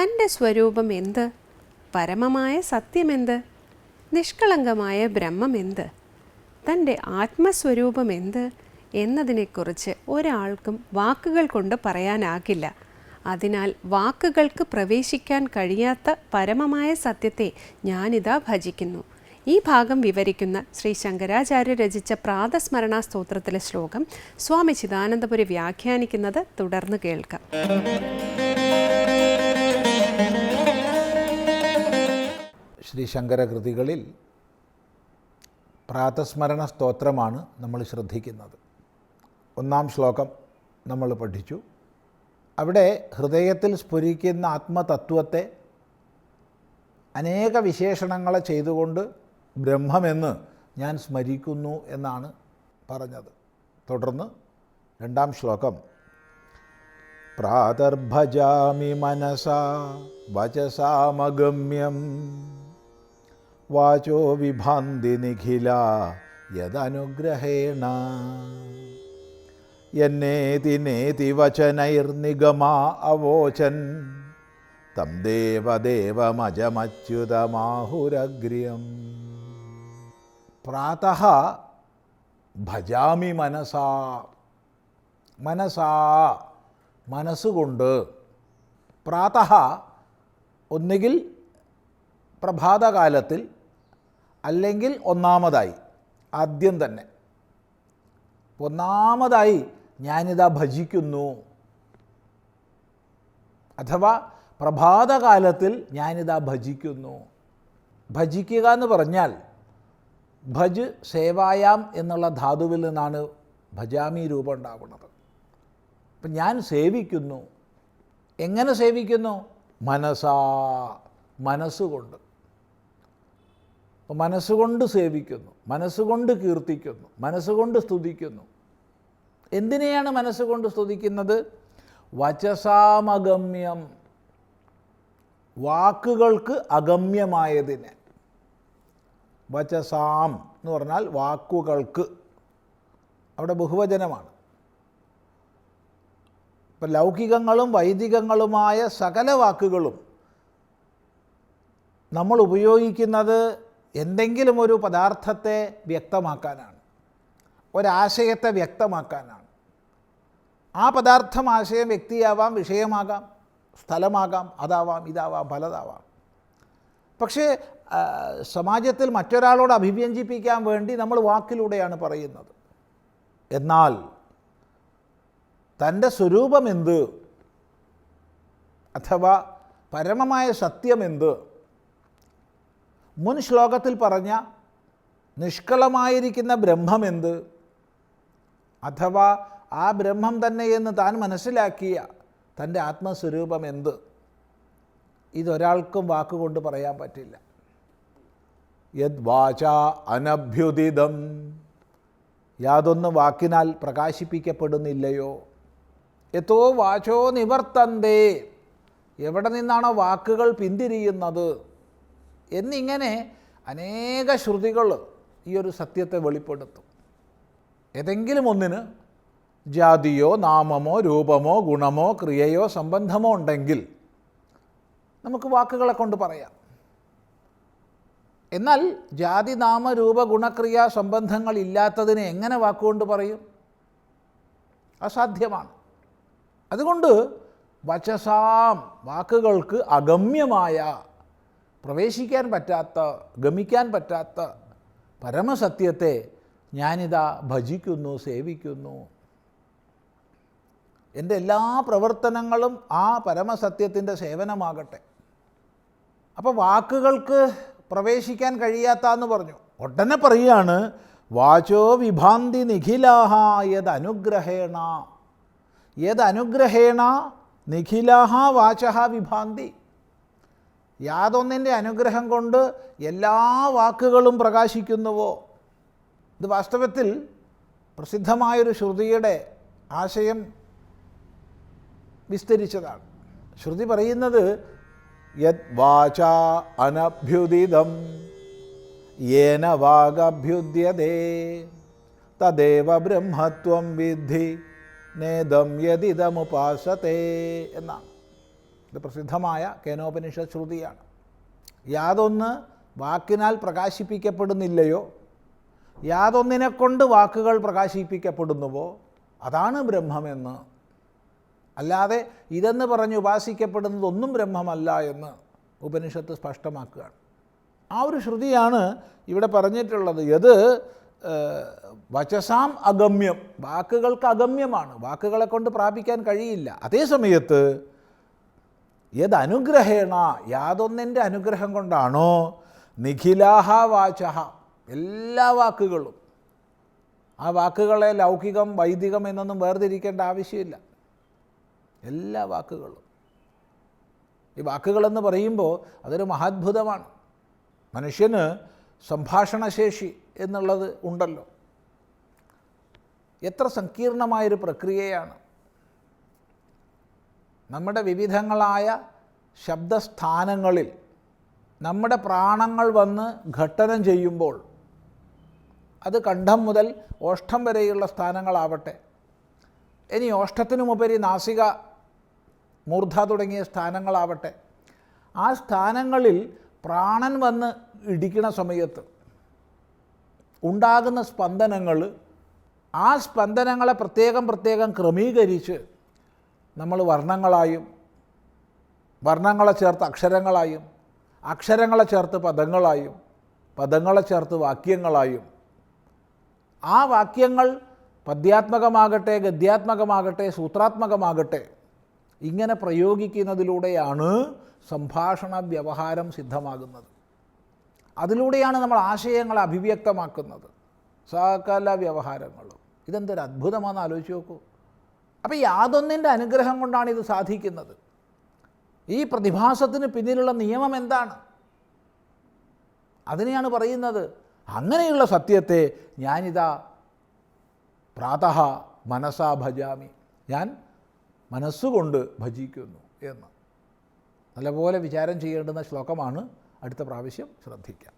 തന്റെ സ്വരൂപം എന്ത്? പരമമായ സത്യമെന്ത്? നിഷ്കളങ്കമായ ബ്രഹ്മം എന്ത് തന്റെ ആത്മസ്വരൂപം എന്ത്? എന്നതിനെക്കുറിച്ച് ഒരാൾക്കും വാക്കുകൾ കൊണ്ട് പറയാനാകില്ല. അതിനാൽ വാക്കുകൾക്ക് പ്രവേശിക്കാൻ കഴിയാത്ത പരമമായ സത്യത്തെ ഞാനിതാ ഭജിക്കുന്നു. ഈ ഭാഗം വിവരിക്കുന്ന ശ്രീ ശങ്കരാചാര്യ രചിച്ച പ്രാതസ്മരണ സ്തോത്രത്തിലെ ശ്ലോകം സ്വാമി ചിദാനന്ദപുരി വ്യാഖ്യാനിക്കുന്നത് തുടർന്ന് കേൾക്കാം. ശ്രീ ശങ്കരകൃതികളിൽ പ്രാതസ്മരണ സ്തോത്രമാണ് നമ്മൾ ശ്രദ്ധിക്കുന്നത്. ഒന്നാം ശ്ലോകം നമ്മൾ പഠിച്ചു. അവിടെ ഹൃദയത്തിൽ സ്ഫുരിക്കുന്ന ആത്മതത്വത്തെ അനേക വിശേഷണങ്ങളെ ചെയ്തുകൊണ്ട് ബ്രഹ്മമെന്ന് ഞാൻ സ്മരിക്കുന്നു എന്നാണ് പറഞ്ഞത്. തുടർന്ന് രണ്ടാം ശ്ലോകം. പ്രാതർഭജാമി മനസാ വചസാമഗമ്യം. വാചോ വിഭാന്തി നിഖില യദനുഗ്രഹേണ. എന്നേതി നേതി വചനൈർനിഗമാ അവോചൻ. തം ദേവദേവമജമച്യുതമാഹുരഗ്ര്യം. പ്രാതഃ ഭജാമി മനസാ. മനസാ മനസ്സുകൊണ്ട് പ്രാതഃ ഒന്നുകിൽ പ്രഭാതകാലത്തിൽ അല്ലെങ്കിൽ ഒന്നാമതായി ആദ്യം തന്നെ. ഒന്നാമതായി ഞാനിതാ ഭജിക്കുന്നു. അഥവാ പ്രഭാതകാലത്തിൽ ഞാനിതാ ഭജിക്കുന്നു. ഭജിക്കുക എന്ന് പറഞ്ഞാൽ ഭജ് സേവായാം എന്നുള്ള ധാതുവിൽ നിന്നാണ് ഭജാമി രൂപം ഉണ്ടാവുന്നത്. അപ്പം ഞാൻ സേവിക്കുന്നു. എങ്ങനെ സേവിക്കുന്നു? മനസാ മനസ്സുകൊണ്ട്. അപ്പോൾ മനസ്സുകൊണ്ട് സേവിക്കുന്നു മനസ്സുകൊണ്ട് കീർത്തിക്കുന്നു മനസ്സുകൊണ്ട് സ്തുതിക്കുന്നു. എന്തിനെയാണ് മനസ്സുകൊണ്ട് സ്തുതിക്കുന്നത്? വചസാമഗമ്യം. വാക്കുകൾക്ക് അഗമ്യമായതിനെ. വചസാം എന്ന് പറഞ്ഞാൽ വാക്കുകൾക്ക്. അവിടെ ബഹുവചനമാണ്. ഇപ്പം ലൗകികങ്ങളും വൈദികങ്ങളുമായ സകല വാക്കുകളും നമ്മൾ ഉപയോഗിക്കുന്നത് എന്തെങ്കിലും ഒരു പദാർത്ഥത്തെ വ്യക്തമാക്കാനാണ്. ഒരാശയത്തെ വ്യക്തമാക്കാനാണ്. ആ പദാർത്ഥം ആശയം വ്യക്തിയാവാം വിഷയമാകാം സ്ഥലമാകാം അതാവാം ഇതാവാം പലതാവാം. പക്ഷേ സമാജത്തിൽ മറ്റൊരാളോട് അഭിവ്യഞ്ജിപ്പിക്കാൻ വേണ്ടി നമ്മൾ വാക്കിലൂടെയാണ് പറയുന്നത്. എന്നാൽ തന്റെ സ്വരൂപമെന്ത്? അഥവാ പരമമായ സത്യമെന്ത്? മുൻ ശ്ലോകത്തിൽ പറഞ്ഞ നിഷ്കളമായിരിക്കുന്ന ബ്രഹ്മം എന്ത്? അഥവാ ആ ബ്രഹ്മം തന്നെ എന്ന് താൻ മനസ്സിലാക്കിയ തന്റെ ആത്മസ്വരൂപം എന്ത്? ഇതൊരാൾക്കും വാക്കുകൊണ്ട് പറയാൻ പറ്റില്ല. യദ്വാച അനഭ്യുദിതം. യാതൊന്നും വാക്കിനാൽ പ്രകാശിപ്പിക്കപ്പെടുന്നില്ലയോ? എത്തോ വാചോ നിവർത്തന്തേ. എവിടെ നിന്നാണോ വാക്കുകൾ പിന്തിരിയുന്നത്? എന്നിങ്ങനെ അനേക ശ്രുതികൾ ഈ ഒരു സത്യത്തെ വെളിപ്പെടുത്തും. ഏതെങ്കിലും ഒന്നിന് ജാതിയോ നാമമോ രൂപമോ ഗുണമോ ക്രിയയോ സംബന്ധമോ ഉണ്ടെങ്കിൽ നമുക്ക് വാക്കുകളെ കൊണ്ട് പറയാം. എന്നാൽ ജാതി നാമ രൂപ ഗുണക്രിയ സംബന്ധങ്ങൾ ഇല്ലാത്തതിനെ എങ്ങനെ വാക്കുകൊണ്ട് പറയും? അസാധ്യമാണ്. അതുകൊണ്ട് വചസാം വാക്കുകൾക്ക് അഗമ്യമായ പ്രവേശിക്കാൻ പറ്റാത്ത ഗമിക്കാൻ പറ്റാത്ത പരമസത്യത്തെ ഞാനിതാ ഭജിക്കുന്നു സേവിക്കുന്നു. എന്റെ എല്ലാ പ്രവർത്തനങ്ങളും ആ പരമസത്യത്തിന്റെ സേവനമാകട്ടെ. അപ്പോൾ വാക്കുകൾക്ക് പ്രവേശിക്കാൻ കഴിയാത്ത എന്ന് പറഞ്ഞു. ഉടനെ പറയുകയാണ് വാചോ വിഭാന്തി നിഖിലാഹ യത് അനുഗ്രഹേണ യത് അനുഗ്രഹേണ നിഖിലാഹ വാച വിഭാന്തി. യാതൊന്നിന്റെ അനുഗ്രഹം കൊണ്ട് എല്ലാ വാക്കുകളും പ്രകാശിക്കുന്നുവോ? ഇത് വാസ്തവത്തിൽ പ്രസിദ്ധമായൊരു ശ്രുതിയുടെ ആശയം വിസ്തരിച്ചതാണ്. ശ്രുതി പറയുന്നത് യത് വാച അനഭ്യുദിതം യേന വാഗഭ്യുദ്യതേ തദേവ ബ്രഹ്മത്വം വിദ്ധി നേദം യതിദമുപാസത്തെ എന്നാണ്. ഇത് പ്രസിദ്ധമായ കേനോപനിഷത് ശ്രുതിയാണ്. യാതൊന്ന് വാക്കിനാൽ പ്രകാശിപ്പിക്കപ്പെടുന്നില്ലയോ? യാതൊന്നിനെ കൊണ്ട് വാക്കുകൾ പ്രകാശിപ്പിക്കപ്പെടുന്നുവോ? അതാണ് ബ്രഹ്മമെന്ന്. അല്ലാതെ ഇതെന്ന് പറഞ്ഞ് ഉപാസിക്കപ്പെടുന്നതൊന്നും ബ്രഹ്മമല്ല എന്ന് ഉപനിഷത്ത് സ്പഷ്ടമാക്കുകയാണ്. ആ ഒരു ശ്രുതിയാണ് ഇവിടെ പറഞ്ഞിട്ടുള്ളത്. ഇത് വചസാം അഗമ്യം. വാക്കുകൾക്ക് അഗമ്യമാണ്. വാക്കുകളെ കൊണ്ട് പ്രാപിക്കാൻ കഴിയില്ല. അതേ സമയത്ത് യദനുഗ്രഹേണ യാതൊന്നിന്റെ അനുഗ്രഹം കൊണ്ടാണോ? നിഖിലാഹ വാചഹ. എല്ലാ വാക്കുകളും. ആ വാക്കുകളെ ലൗകികം വൈദികം എന്നൊന്നും വേർതിരിക്കേണ്ട ആവശ്യമില്ല. എല്ലാ വാക്കുകളും. ഈ വാക്കുകളെന്ന് പറയുമ്പോൾ അതൊരു മഹാത്ഭുതമാണ്. മനുഷ്യന് സംഭാഷണശേഷി എന്നുള്ളത് ഉണ്ടല്ലോ. എത്ര സങ്കീർണമായൊരു പ്രക്രിയയാണ്. നമ്മുടെ വിവിധങ്ങളായ ശബ്ദസ്ഥാനങ്ങളിൽ നമ്മുടെ പ്രാണങ്ങൾ വന്ന് ഘട്ടനം ചെയ്യുമ്പോൾ അത് കണ്ഠം മുതൽ ഓഷ്ഠം വരെയുള്ള സ്ഥാനങ്ങളാവട്ടെ. ഇനി ഓഷ്ഠത്തിനുമുപരി നാസിക മൂർധ തുടങ്ങിയ സ്ഥാനങ്ങളാവട്ടെ. ആ സ്ഥാനങ്ങളിൽ പ്രാണൻ വന്ന് ഇടിക്കണ സമയത്ത് ഉണ്ടാകുന്ന സ്പന്ദനങ്ങൾ ആ സ്പന്ദനങ്ങളെ പ്രത്യേകം പ്രത്യേകം ക്രമീകരിച്ച് നമ്മൾ വർണങ്ങളായും വർണങ്ങളെ ചേർത്ത് അക്ഷരങ്ങളായും അക്ഷരങ്ങളെ ചേർത്ത് പദങ്ങളായും പദങ്ങളെ ചേർത്ത് വാക്യങ്ങളായും. ആ വാക്യങ്ങൾ പദ്യാത്മകമാകട്ടെ ഗദ്യാത്മകമാകട്ടെ സൂത്രാത്മകമാകട്ടെ ഇങ്ങനെ പ്രയോഗിക്കുന്നതിലൂടെയാണ് സംഭാഷണ വ്യവഹാരം സിദ്ധമാകുന്നത്. അതിലൂടെയാണ് നമ്മൾ ആശയങ്ങളെ അഭിവ്യക്തമാക്കുന്നത്. സകല വ്യവഹാരങ്ങളും. ഇതെന്തൊരു അത്ഭുതമാണെന്ന് ആലോചിച്ച് നോക്കൂ. അപ്പോൾ യാതൊന്നിന്റെ അനുഗ്രഹം കൊണ്ടാണ് ഇത് സാധിക്കുന്നത്. ഈ പ്രതിഭാസത്തിന് പിന്നിലുള്ള നിയമം എന്താണ്? അതിനെയാണ് പറയുന്നത്. അങ്ങനെയുള്ള സത്യത്തെ ഞാനിതാ പ്രാതഃ മനസാ ഭജാമി. ഞാൻ മനസ്സുകൊണ്ട് ഭജിക്കുന്നു എന്ന്. നല്ലപോലെ വിചാരം ചെയ്യേണ്ടുന്ന ശ്ലോകമാണ് അടുത്ത പ്രാവശ്യം ശ്രദ്ധിക്കാം.